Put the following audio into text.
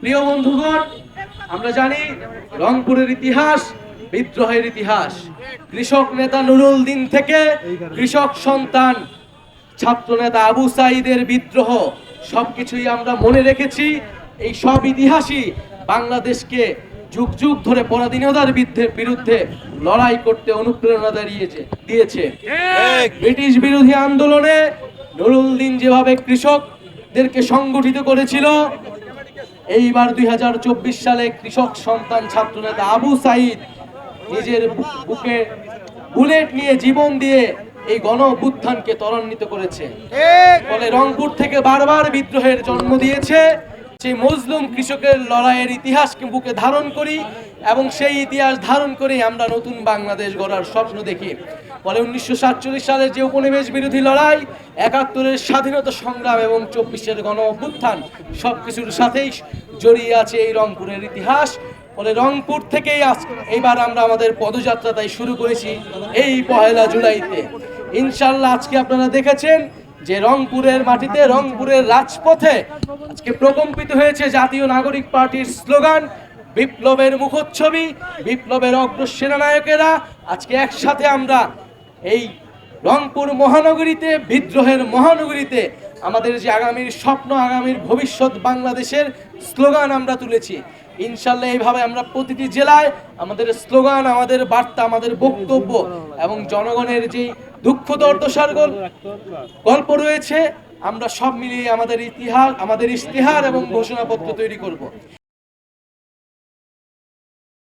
প্রিয় বন্ধুগণ আমরা জানি রংপুরের ইতিহাস বিদ্রোহের ইতিহাস। কৃষক নেতা নুরুল দিন থেকে কৃষক সন্তান ছাত্র নেতা আবু সাইদের বিদ্রোহ সবকিছুই আমরা মনে রেখেছি। এই সব ইতিহাসই বাংলাদেশকে যুগ যুগ ধরে পরাধীনতার বিরুদ্ধে বিরুদ্ধে লড়াই করতে অনুপ্রেরণা দাঁড়িয়েছে দিয়েছে। ব্রিটিশ বিরোধী আন্দোলনে নুরুল দিন যেভাবে কৃষকদেরকে সংগঠিত করেছিল এইবার দুই হাজার চব্বিশ সালে কৃষক সন্তান ছাত্র নেতা আবু সাইদ নিজের বুকে বুলেট নিয়ে জীবন দিয়ে এই গণ অভ্যুত্থানকে ত্বরান্বিত করেছে। ফলে রংপুর থেকে বারবার বিদ্রোহের জন্ম দিয়েছে। সেই মজলুম কৃষকের লড়াইয়ের ইতিহাসকে বুকে ধারণ করি এবং সেই ইতিহাস ধারণ করে আমরা নতুন বাংলাদেশ গড়ার স্বপ্ন দেখি। ফলে উনিশশো সাতচল্লিশ সালের যে উপনিবেশ বিরোধী লড়াই একাত্তরের স্বাধীনতা সংগ্রাম এবং চব্বিশের গণ অভ্যুত্থান সবকিছুর সাথেই জড়িয়ে আছে এই রংপুরের ইতিহাস। ফলে রংপুর থেকেই আজ এইবার আমরা আমাদের পদযাত্রা তাই শুরু করেছি এই পহেলা জুলাইতে। ইনশাল্লাহ আজকে আপনারা দেখেছেন যে রংপুরের মাটিতে, রংপুরের রাজপথে আজকে প্রকম্পিত হয়েছে জাতীয় নাগরিক পার্টির স্লোগান, বিপ্লবের মুখচ্ছবি, বিপ্লবের অগ্র সেনানায়কেরা আজকে একসাথে আমরা এই রংপুর মহানগরীতে, বিদ্রোহের মহানগরীতে আমাদের যে আগামীর স্বপ্ন, আগামীর ভবিষ্যৎ বাংলাদেশের স্লোগান আমরা তুলেছি। ইনশাল্লাহ এইভাবে আমরা প্রতিটি জেলায় আমাদের স্লোগান, আমাদের বার্তা, আমাদের বক্তব্য এবং জনগণের যে দুঃখ দর্দশার গল- গল্প রয়েছে, আমরা সব মিলিয়ে আমাদের ইতিহাস, আমাদের ইশতেহার এবং ঘোষণাপত্র তৈরি করব।